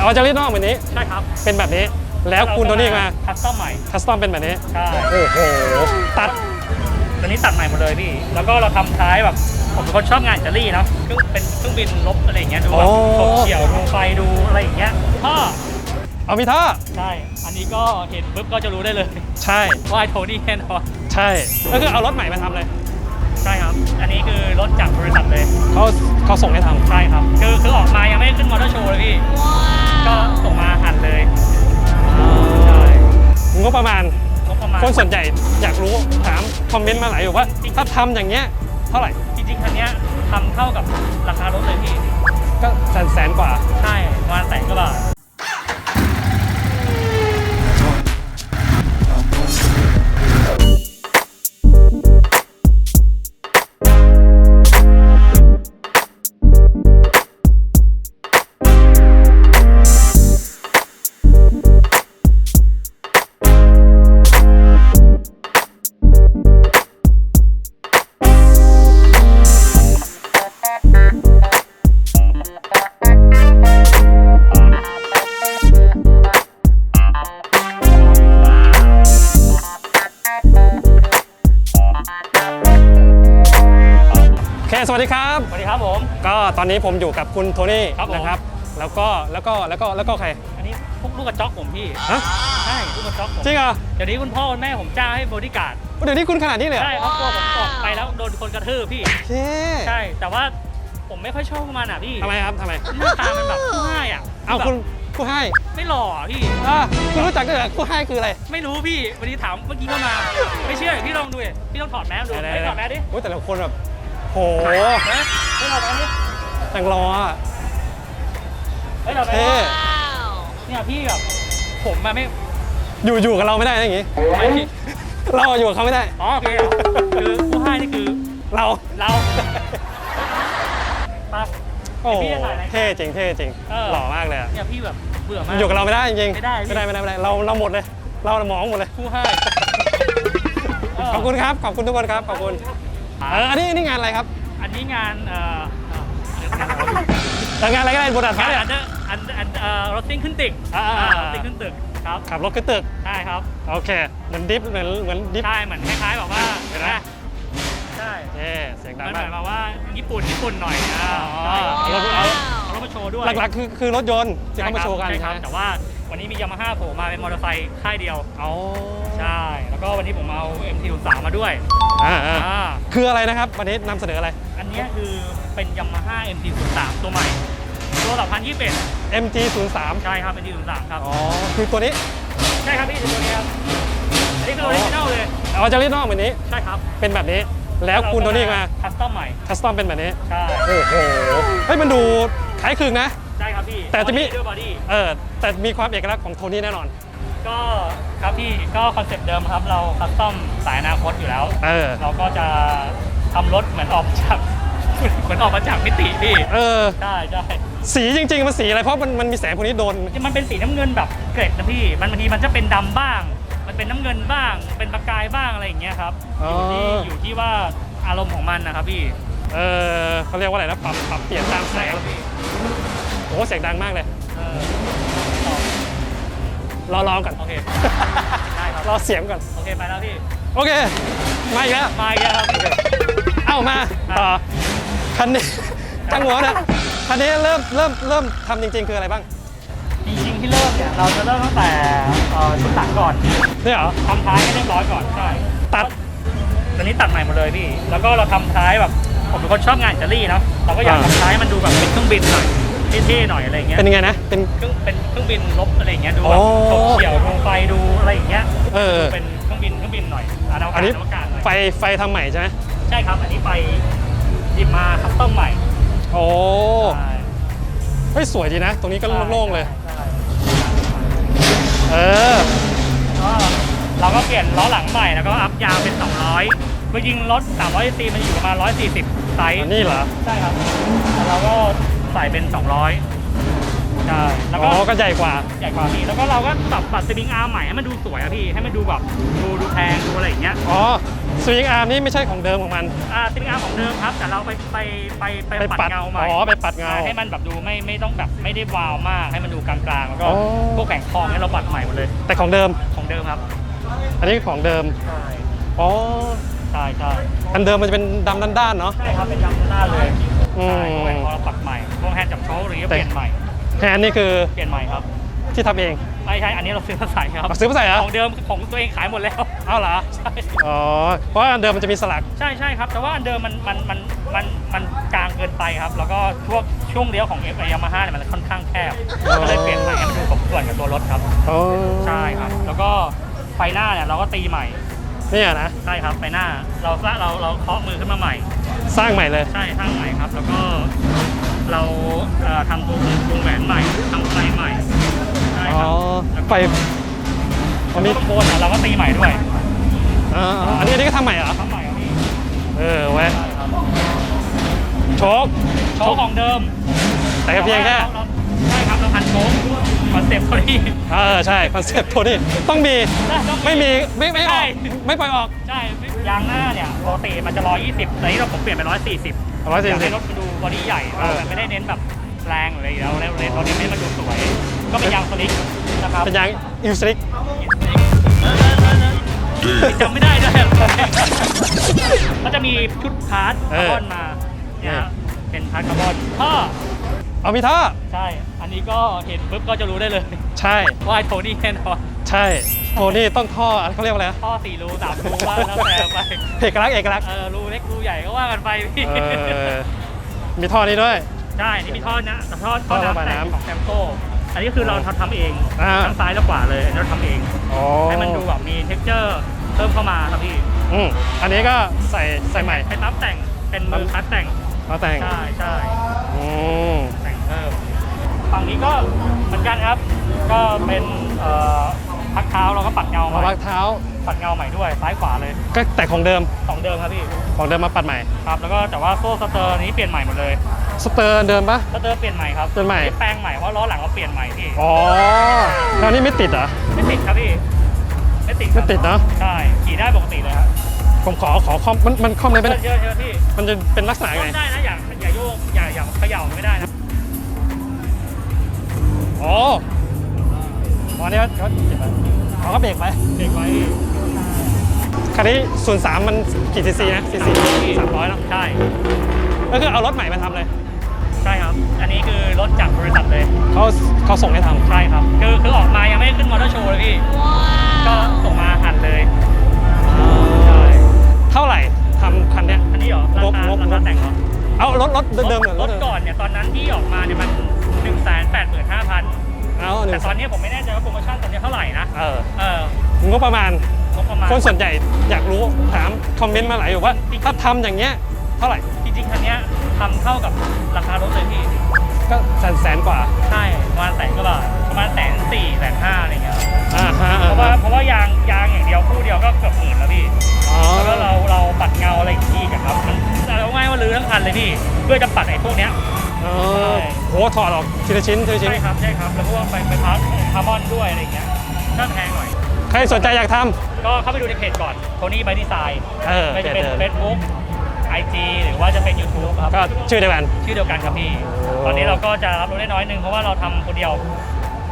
เอาจากลินอกแบบนี้ ใช่ครับเป็นแบบนี้ แล้วคุณโทนี่มาคัสตอมใหม่คัสตอมเป็นแบบนี้ ใช่โอ้โห ตัดตัวนี้ตัดใหม่หมดเลยพี่ แล้วก็เราทำท้ายแบบผมเป็นคนชอบงานอิตาลีเนาะเครื่องเป็นเครื่องบินลบอะไรอย่างเงี้ยดูแบบโอ้ฉกเฉี่ยวดูไฟดูอะไรอย่างเงี้ยท่อเอามีท่อใช่ อันนี้ก็เห็นปุ๊บก็จะรู้ได้เลยใช่ว่าไอ้โทนี่แน่นอนใช่ก็คือเอารถใหม่มาทำเลยใช่ครับ อันนี้คือรถจากบริษัทเลย เขาเขาส่งให้ทำ ใช่ครับ คือคือออกมายังไม่ได้ขึ้นมอเตอร์โชว์เลยพี่ ก็ส่งมาหันเลยใช่งบประมาณงบประมาณคนส่วนใหญ่อยากรู้ถามคอมเมนต์มาหลายอยู่ว่า ถ้าทำอย่างเงี้ยเท่าไหร่จริงๆคันเนี้ยทำเท่ากับราคารถเลยพี่ก็แสนแสนกว่า ใช่ประมาณแสนกว่าบาท เค สวัสดีครับ สวัสดีครับผม ก็ตอนนี้ผมอยู่กับคุณโทนี่ครับผม นะครับ แล้วก็แล้วก็แล้วก็แล้วก็ใคร อันนี้พวกลูกกระจอกผมพี่ ฮะ ใช่ลูกกระจอกผมจริงเหรอเดี๋ยวนี้คุณพ่อคุณแม่ผมจ้างให้บริการดเดี๋ยวนี้คุณขนาดนี้เลยเหรอใช่ครับกลัวผมออกไปแล้วโดนคนกระทืบพี่เช่ใช่ แต่ว่าผมไม่ค่อยชอบมันอะพี่ทำไมครับทำไม หน้าตามันแบบผู้ให้อะเอาแบบคุณผู้ให้ไม่หล่ออะพี่ อะคุณรู้จักด้วยเหรอผู้ให้คืออะไรไม่รู้พี่ วันนี้ถามเมื่อกี้เข้ามา ไม่เชื่อพี่ลองดูดิพี่ต้องถอดแมสดูไหนไม่ๆๆถอดแมสดิโอ้ยแต่ละคนแบบ โหนะไม่ถอดแมสดิแต่งรออะไม่ถอดแมสเท่ดิเนี่ยพี่แบบผมมาไม่อยู่อยู่กับเราไม่ได้นะอย่างงี้ ไม่พี่เราอยู่กับเขาไม่ได้ อ๋อโอเคคือผู้ให้นี่คือเรา เราไปโอ้โหพี่จะถ่ายอะไรเท่จริงเท่จริง เออ หล่อมากเลยอะเนี่ยพี่แบบเบื่อมาก อยู่กับเราไม่ได้จริงๆไม่ได้พี่ ไม่ได้ไม่ได้ไม่ได้เราเราหมดเลย เราหมองหมดเลย ผู้ให้ ขอบคุณครับ ขอบคุณทุกคนครับ ขอบคุณ เอออันนี้นี่งานอะไรครับอันนี้งานเอ่อเอ่องานอะไรวะแต่งานอะไรก็ได้บนดาดฟ้างานเนี่ย อันเดอร์อันอันเอ่อรถติ้งขึ้นตึกอ่าอ่าอ่า รถติ้งขึ้นตึกครับขับรถขึ้นตึกใช่ครับโอเคเหมือนดิฟเหมือนเหมือนดิฟ ใช่เหมือนคล้ายๆแบบว่าเห็นไหม ใช่เท่เสียงดังมันเหมามืก อนแบบว่าญี่ปุ่นญี่ปุ่นหน่อยอ่าอ๋อใช่เอาเอา เอารถมาโชว์ด้วยหลักๆคือคือรถยนต์ที่เขามาโชว์กันใช่ครับใช่ไหมแต่ว่า วันนี้มียามาฮ่าโผล่มาเป็นมอเตอร์ไซค์ค่ายเดียวเอาใช่ แล้วก็วันนี้ผมเอา MT-03 มาด้วยอ่าอ่าอ่าคืออะไรนะครับ วันนี้นำเสนออะไร อันเนี้ยคือเป็นยามาฮ่า MT-03 ตัวใหม่ ตัวหลักพันยี่สิบเอ็ด MG 0 3ใช่ครับ MT-03 ครับ อ๋อ คือตัวนี้ใช่ครับพี่ตัวนี้ครับ อันนี้คือออริจินัลเลย เอาจากลินอกแบบนี้ ใช่ครับเป็นแบบนี้ แล้วคุณโทนี่มาคัสตอมใหม่ คัสตอมเป็นแบบนี้ ใช่ โอ้โห เฮ้ย มันดูคล้ายคลึงนะ ใช่ครับพี่แต่จะมี ด้วยบอดี้เออแต่มีความเอกลักษณ์ของโทนี่แน่นอน ก็ครับพี่ก็คอนเซ็ปต์เดิมครับ เราคัสตอมสายอนาคตอยู่แล้ว เออ เราก็จะทำรถเหมือนออกมาจาก เหมือนออกมาจากมิติพี่เออ ใช่ใช่สีจริง ๆ มันสีอะไร เพราะมันมันมีแสงพวกนี้โดน มันเป็นสีน้ำเงินแบบเกรดนะพี่ มันบางทีมันจะเป็นดำบ้าง มันเป็นน้ำเงินบ้าง เป็นประกายบ้างอะไรอย่างเงี้ยครับอ๋ออยู่ที่อยู่ที่ว่าอารมณ์ของมันนะครับพี่เออเขาเรียกว่าอะไรนะ ปรับปรับเปลี่ยนตามแสใช่งครับพี่ โอ้เสียงดังมากเลยเออต่อรอรอก่อน โอเค ได้ครับ รอเสียงก่อน โอเค ไปแล้วพี่ โอเค มาอีกแล้ว มาอีกแล้วครับ เอ้ามา ต่อ คันนี้ตั้งหัวนะ คันนี้เริ่มเริ่มเริ่มทำจริง ๆ คืออะไรบ้าง จริงๆที่เริ่มเนี่ย เราจะเริ่มตั้งแต่เอ่อชุดหลังก่อนนี่เหรอ ทำท้ายให้เรียบร้อยก่อน ใช่ ตัดตัวนี้ตัดใหม่หมดเลยพี่ แล้วก็เราทำท้ายแบบ ผมเป็นคนชอบงานอิตาลีเนาะเราก็อยากอ่า ทำท้ายให้มันดูแบบเป็นเครื่องบินหน่อย เท่ๆหน่อยอะไรอย่างเงี้ยเป็นยังไงนะเป็น เครื่องเป็นเครื่องบินลบอะไรอย่างเงี้ยดูโอ้แบบฉกเฉี่ยวดูไฟดูอะไรอย่างเงี้ยเออเป็นเครื่องบินเครื่องบินหน่อยอวกาศอันนี้อวกาศหน่อยไฟไฟทำใหม่ใช่ไหมใช่ครับ อันนี้ไปหยิบมาคัสตอมใหม่โอ้ใช่เฮ้ยสวยดีนะ ตรงนี้ก็โล่งๆเลย ใช่เออ ก็เราก็เปลี่ยนล้อหลังใหม่แล้วก็อัพยางเป็น 200จริงๆรถ300ซีซีมันอยู่ประมาณ140ไซส์ อันนี้เหรอ ใช่ครับแต่เราก็ ใส่เป็น 200ใช่แล้วอ๋ก็อก็ใหญ่กว่า ใหญ่กว่าพี่แล้วก็เราก็ปรับปัดสปริงอาร์ใหม่ให้มันดูสวยอะพี่ให้มันดูแบบดูดูแพงดูอะไรอย่างเงี้ยอ๋อสสวิงอาร์มนี่ไม่ใช่ของเดิมของมัน อ่าซิงอาร์ของเดิมครับ แต่เราไปไปไปไปไปปัดปัดเงาใหม่อ๋อไปปัดเงาให้มันแบบดูไม่ไม่ต้องแบบไม่ได้วาวมากให้มันดูกลางๆแล้วก็อ๋อ พวกแผงคองให้เราปัดใหม่หมดเลยแต่ของเดิม ของเดิมครับอันนี้ของเดิม ใช่อ๋อ ใช่ใช่ อันเดิมมันจะเป็นดำด้านๆเนาะ ใช่ครับเป็นดำหน้าเลยอืม ใช่พวกแผงคองเราปัดใหม่พ วกแฮนด์จับโชว์หรือแต่เปลี่ยนใหม่แฮนด์นี่คือเปลี่ยนใหม่ครับที่ทำเองไม่ใช่อันนี้เราซื้อมาใส่ครับเอาซื้อมาใส่เหรอของเดิมของตัวเองขายหมดแล้วเอาเหรอใช่อ๋อเพราะว่าอันเดิมมันจะมีสลักใช่ใช่ครับ แต่ว่าอันเดิมมันมันมันมันมันกลางเกินไปครับ แล้วก็ช่วงช่วงเลี้ยวของเอฟยามาฮ่าเนี่ยมันค่อนข้างแคบอ๋อก็เลยเปลี่ยนใหม่ให้มันดูสมส่วนกับตัวรถครับอ๋อใช่ครับ แล้วก็ไฟหน้าเนี่ยเราก็ตีใหม่เนี่ยนะใช่ครับไฟหน้าเราละเราเราเคาะมือขึ้นมาใหม่ สร้างใหม่เลยใช่ทั้งใหม่ครับ แล้วก็ เราเอ่อทำตัววงแหวนใหม่ทำไฟใหม่ใช่คอ๋รัอบแล้วไฟก็มันมีข้างบนอะเราก็ตีใหม่ด้วยอ่าอันนี้อันนี้ก็ทำใหม่เหรอทำใหม่ครับพี่เออเว้ยใช่ครับโชคโชว์ของเดิมแต่ก็เพียงแค่ราราใช่ครับเราพันโชว์คอนเซ็ปต์ตัวนี้เออใช่คอนเซ็ปต์ตัวนี้ต้องมีใช่ต้องมีไม่มีไม่ไม่อใช่ อกไม่ปล่อยออก ใช่ยางหน้าเนี่ยปกติมันจะ 120แต่นี้เราผมเปลี่ยนเป็น140 ร้อยสี่อยากสิให้บ รถมันดูบอดี้ใหญ่เอเราอแบบไม่ได้เน้นแบบแรงหรืออะไรแล้วแล้วเลยเราเน้นให้มันดูสวย ก็เป็นยางสลิกนะครับเป็นยางอิลสลิกจำไม่ได้ด้วยก็จะมีชุดพาร์ทคาร์บอนมาเนี่ยฮะเป็นพาร์ทคาร์บอนท่อเอามีท่อใช่ อันนี้ก็เห็นปุ๊บก็จะรู้ได้เลย ใช่ว่าไอ้โทนี่แน่นอน ใช่โทนี่ต้องท่ออันเขาเรียกว่าอะไรนะท่อสี่รูสามรูว่าแล้วแต่ไปเอกลักษณ์เอกลักษณ์เออรูเล็กรูใหญ่ก็ว่ากันไปพี่เออมีท่อนี้ด้วย ใช่นี่มีท่อนะท่อท่ท่ออระบายน้ำแต่งน้ำของแซมโก้อันนี้คือเราทำทำเองอ่าทั้งซ้ายและขวาเลยอันนี้เราทำเองอ๋อให้มันดูแบบมีเท็กเจอร์เพิ่มเข้ามาครับพี่อืมอันนี้ก็ใส่ใส่ใหม่เป็นปั๊มแต่งเป็นมือคัดแต่งมาแต่งใช่ใช่อืมแต่งเพิ่มฝั่งนี้ก็เหมือนกันครับ ก็เป็นเอ่อ พักเท้าเราก็ปัดเงามาใหพัม่กเท้า ปัดเงาใหม่ด้วยซ้ายขวาเลย ก็แต่ของเดิมสองเดิมครับพี่ของเดิมมาปัดใหม่ครับแล้วก็แต่ว่าโซ่สเตอร์นี้เปลี่ยนใหม่หมดเลยสเตอร์เดิมปะสเตอร์เปลี่ยนใหม่ครับเปลี่ยนใหม่แปลงใหม่เพราะล้อหลังเราเปลี่ยนใหม่พี่อ๋อแล้วนี่ไม่ติดเหรอไม่ติดครับพี่ไม่ติดครับไม่ติดเนอะใช่ขี่ได้ปกติเลยครับผมขอขอคอมมันมันคอมเลยไหมเยอะเยอะเยอะพี่มันจะเป็นลักษณะไงได้นะอย่าอย่าโยกอย่าอย่าเขย่าไม่ได้นะอ๋อ อ๋อนี่เขาเขาติดไปเขาก็เบรกไปเด็กไว้พี่คันนี้ศูนย์สามมันกี่ซีซีนะซีซีสามร้อยเนาะใช่ก็คือเอารถใหม่มาทำเลย ใช่ครับ อันนี้คือรถจากบริษัทเลยเขาเขาส่งให้ทำใช่ครับคือคือ คนส่วนใหญ่อยากรู้ถามคอมเมนต์มาหลายอยู่ว่า ถ้าทำอย่างเงี้ยเท่าไหร่จริงๆคันเนี้ยทำเท่ากับราคารถเลยพี่ ก็แสนแสนกว่า ใช่ประมาณแสนกว่าบาทประมาณแสนสี่แสนห้าอะไรเงี้ยครับอ่าฮะเพราะว่าเพราะว่ายางยางอย่างเดียวคู่เดียวก็เกือบหมื่นแล้วพี่อ๋อแล้วก็เราเราปัดเงาอะไรอีกอะครับมันเอาง่ายว่ารื้อทั้งคันเลยพี่เพื่อจะปัดไอ้พวกเนี้ยอ๋อโหถอดออกทีละชิ้นทีละชิ้นใช่ครับใช่ครับแล้วพวกไปไปพาร์ทคาร์บอนด้วยอะไรเงี้ยก็แพงหน่อย ใครสนใจอยากทก็เข้าไปดูในเพจก่อนโทนี่ไบดีไซน์ำเออไม่จะเป็นเดิน Facebook IG หรือว่าจะเป็น YouTube ครับ ก็ชื่อเดียวกัน ชื่อเดียวกันครับพี่โอ้ตอนนี้เราก็จะรับรถได้น้อยนึงเพราะว่าเราทำคนเดียว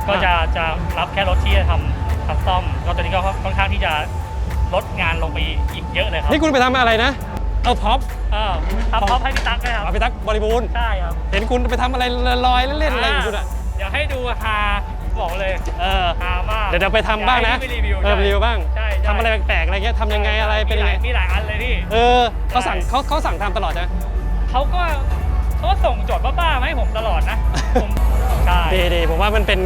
ก็จะจะรับแค่รถที่จะทำคัสตอม ก็ตอนนี้ก็ค่อนข้างที่จะลดงานลงไปอีกเยอะเลยครับนี่คุณไปทำอะไรนะ เอาพ็อปเออทำพร้อมให้พี่ตั๊กด้วยครับ เอาไปตักบริบูรณ์ ใช่ครับเห็นคุณไปทำอะไรลอยๆเล่นๆอะไรของคุณอะ เดี๋ยวให้ดูฮา บอกเลยเออฮามากเดี๋ยวเดี๋ยวไปทำบ้างนะอยกให้พี่ไปรีวิวเออไปรีวิวบ้างใช่ใช่ ทำอะไรแปลกๆอะไรเงี้ยทำยังไงอะไรเป็นยังไงมีหลายมีหลายอันเลยพี่ เออเขาสั่งเขาเขาสั่งทำตลอดใช่ไหมเขาก็เขาก็ส่งโจทย์บ้าๆมาให้ผมตลอดนะ ผมใช่ดีดีผมว่ามันเป็น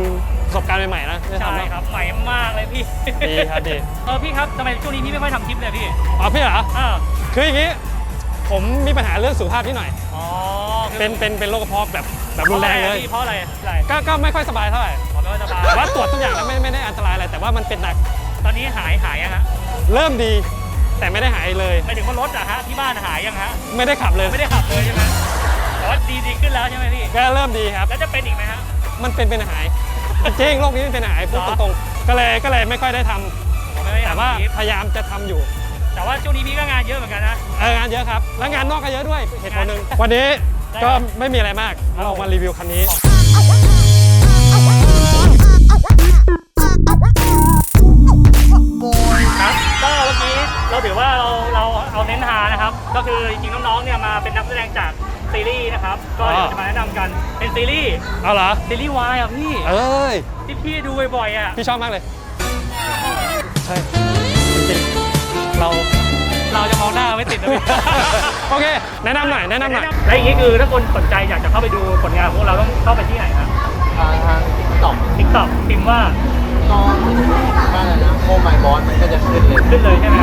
ประสบการณ์ใหม่ๆนะได้ใช่ทำแล้ว ครับใหม่มากเลยพี่ดีครับดี เออพี่ครับทำไมช่วงนี้พี่ไม่ค่อยทำคลิปเลยพี่อ๋อพี่เหรออ้าวคืออย่างงี้ ผมมีปัญหาเรื่องสุขภาพนิดหน่อย อ๋อคือเป็นเป็นเป็นโรคกระเพาะแบบแบบรุนแรงเลยเพราะอะไรอะพี่เพราะอะไรก็ก็ไม่ค่อยสบายเท่าไหร่ อ๋อไม่ว่าจะบาแต่ว่าตรวจทุกอย่างแล้วไม่ไม่ได้อันตรายอะไรแต่ว่ามันเป็นหนักตอนนี้หายหายยังฮะเริ่มดี แต่ไม่ได้หายเลย หมายถึงว่ารถอะฮะที่บ้านหายยังฮะไม่ได้ขับเลยไม่ได้ขับเลยใช่ไหมแต่ว่าดีดีขึ้นแล้วใช่ไหมพี่ก็เริ่มดีครับ แล้วจะเป็นอีกไหมฮะ มันเป็นเป็นหายจริงโรคนี้มันเป็นหายพูดเหรอตรงๆก็เลยก็เลยไม่ค่อยได้ทำผมไม่ได้แต่ทำว่าคลิปพยายามจะทำอยู่แต่ว่าช่วงนี้พี่ก็งานเยอะเหมือนกันนะ เอองานเยอะครับ แล้วงานนอกก็เยอะด้วยเหตุผลหนึ่งวันนี้ก็ไม่มีอะไรมากครับเรามารีวิวคันนี้ ครับก็เมื่อกี้เราถือว่าเราเราเอาเน้นหานะครับ ก็คือจริงๆน้องๆเนี่ยมาเป็นนักแสดงจากซีรีส์นะครับ ก็เดี๋ยวจะมาแนะนำกันเป็นซีรีส์เอาเหรอ ซีรีส์วายอะพี่เอ้ย ที่พี่ดูบ่อยๆอะพี่ชอบมากเลย ใช่จริงๆเราเราจะมองหน้าไม่ติดนะพี่ โอเค แนะนำหน่อยแนะนำหน่อย และอย่างนี้คือถ้าคนสนใจอยากจะเข้าไปดูผลงานของพวกเราต้องเข้าไปที่ไหนครับ ทางทาง ต็อกทิกตอกพิมพ์ว่าตอนบ้านนะโคมายบอสมันก็จะขึ้นเลยขึ้นเลยใช่ไหม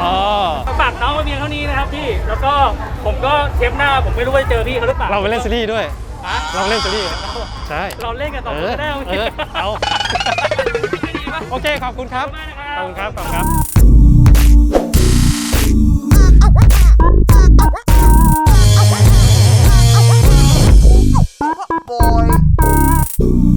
อ๋อฝากน้องไว้เพียงเท่านี้นะครับพี่ แล้วก็ผมก็เทปหน้าผมไม่รู้ว่าจะเจอพี่เขาหรือเปล่าเราไปเล่นซีรีส์ด้วยเราเล่นซีรีส์ใช่เราเล่นกันต่อก็ได้เออเอาโอเคขอบคุณครับขอบคุณครับขอบคุณครับบอย